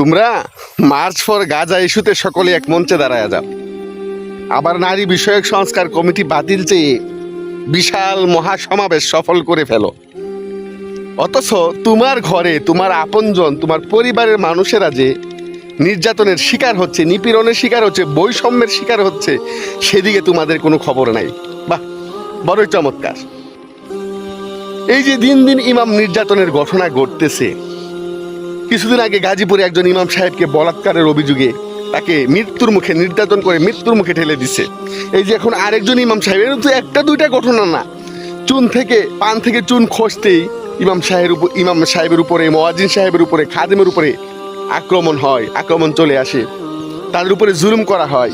তোমরা March for Gaza ইস্যুতে সকলে এক মঞ্চে দাঁড়ায় যাও। আবার নারী বিষয়ক সংস্কার কমিটি বাতিল চেয়ে বিশাল মহাসমাবেশ সফল করে ফেলো। অথচ তোমার ঘরে, তোমার আপনজন, তোমার পরিবারের মানুষেরা যে নির্যাতনের শিকার হচ্ছে, নিপীড়নের শিকার হচ্ছে, বৈষম্যের শিকার হচ্ছে, সেদিকে তোমাদের কোনো খবর নাই। বাহ, বড়ই চমৎকার। এই যে দিন দিন ইমাম নির্যাতনের ঘটনা ঘটতেছে কিছুদিন আগে গাজীপুরে একজন ইমাম সাহেবকে বলাৎকারের অভিযোগে তাকে মৃত্যুর মুখে নির্যাতন করে মৃত্যুর মুখে ঠেলে দিছে। এই যে এখন আরেকজন ইমাম সাহেব এটা তো একটা দুইটা ঘটনা না। চুন থেকে, পান থেকে চুন খসতেই ইমাম সাহেবের উপর ইমাম সাহেবের উপরে মোয়াজিন সাহেবের উপরে, খাদেমের উপরে আক্রমণ হয়, আক্রমণ চলে আসে। তাদের উপরে জুলুম করা হয়।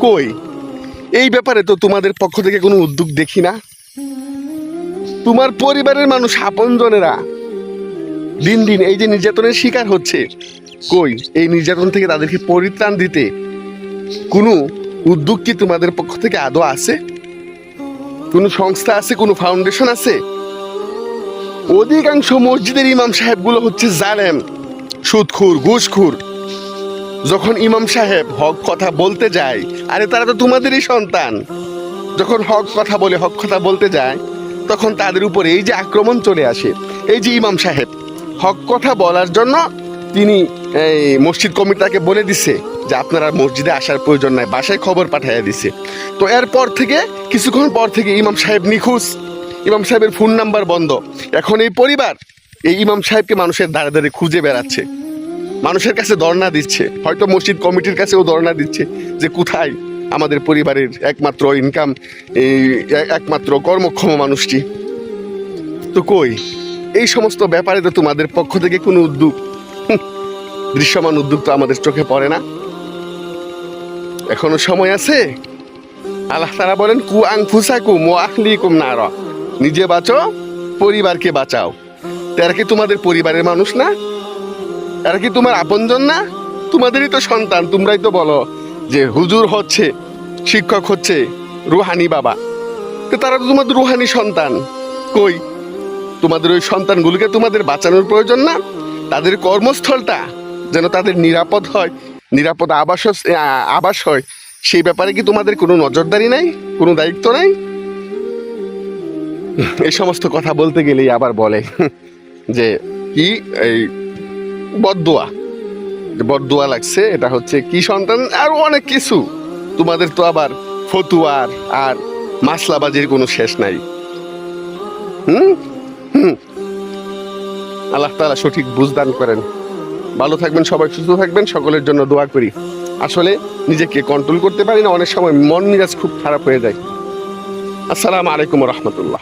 কই? এই ব্যাপারে তো তোমাদের পক্ষ থেকে কোনো উদ্যোগ দেখি না। তোমার পরিবারের মানুষ, আপনজনেরা দিন দিন এই যে নির্যাতনের শিকার হচ্ছে। কই? এই নির্যাতন থেকে তাদেরকে পরিত্রাণ দিতে কোনো উদ্যোগ কি তোমাদের পক্ষ থেকে আদৌ আছে? কোনো সংস্থা আছে? কোনো ফাউন্ডেশন আছে? অধিকাংশ মসজিদের ইমাম সাহেবগুলো হচ্ছে জালেম, সুদখুর, ঘুষখুর। যখন ইমাম সাহেব হক কথা বলতে যায়, আরে তারা তো তোমাদেরই সন্তান। যখন হক কথা বলে, হক কথা বলতে যায়, তখন তাদের উপরে এই যে আক্রমণ চলে আসে, এই যে ইমাম সাহেব হক কথা বলার জন্য তিনি এই মসজিদ কমিটিটাকে বলে দিছে যে আপনারা মসজিদে আসার প্রয়োজন নাই, বাসায় খবর পাঠাইয়া দিছে। তো এরপর থেকে, কিছুক্ষণ পর থেকে ইমাম সাহেব নিখোঁজ। ইমাম সাহেবের ফোন নাম্বার বন্ধ। এখন এই পরিবার এই ইমাম সাহেবকে মানুষের দাঁড়ে দাঁড়িয়ে খুঁজে বেড়াচ্ছে। মানুষের কাছে ধর্ণা দিচ্ছে। হয়তো মসজিদ কমিটির কাছেও ধর্ণা দিচ্ছে যে কোথায় আমাদের পরিবারের একমাত্র ইনকাম এই একমাত্র কর্মক্ষম মানুষটি। তো কই? এই সমস্ত ব্যাপারে তো তোমাদের পক্ষ থেকে কোনো উদ্যোগ। দৃশ্যমান উদ্যোগ তো আমাদের চোখে পড়ে না। এখনও সময় আছে? আল্লাহ তারা বলেন, কু আং ফুসাকু মো আখলি কুম না নিজে বাঁচো, পরিবারকে বাঁচাও। তো এরা কি তোমাদের পরিবারের মানুষ না? এরা কি তোমার আপনজন না? তোমাদেরই তো সন্তান, তোমরাই তো বলো যে হুজুর হচ্ছে, শিক্ষক হচ্ছে, রুহানি বাবা। তো তারা তো তোমাদের রুহানি সন্তান। কই? তোমাদের ওই সন্তানগুলোকে তোমাদের বাঁচানোর প্রয়োজন না? তাদের কর্মস্থলটা যেন তাদের নিরাপদ হয়, নিরাপদ আবাস আবাস হয়। সেই ব্যাপারে কি তোমাদের কোনো নজরদারি নাই? কোনো দায়িত্ব নাই? এই সমস্ত কথা বলতে গেলেই আবার বলে যে, কি এই বদদোয়া? যে বদদোয়া লাগছে, এটা হচ্ছে কি সন্তান? আর অনেক কিছু। তোমাদের তো আবার ফতুয়ার আর মাসলাবাজির কোনো শেষ নাই। হুম? আল্লাহ তালা সঠিক বুঝদান করেন। ভালো থাকবেন সবাই, সুস্থ থাকবেন, সকলের জন্য দোয়া করি। আসলে নিজেকে কন্ট্রোল করতে পারি না, অনেক সময় মন মেজাজ খুব খারাপ হয়ে যায়। আসসালামু আলাইকুম রহমতুল্লাহ।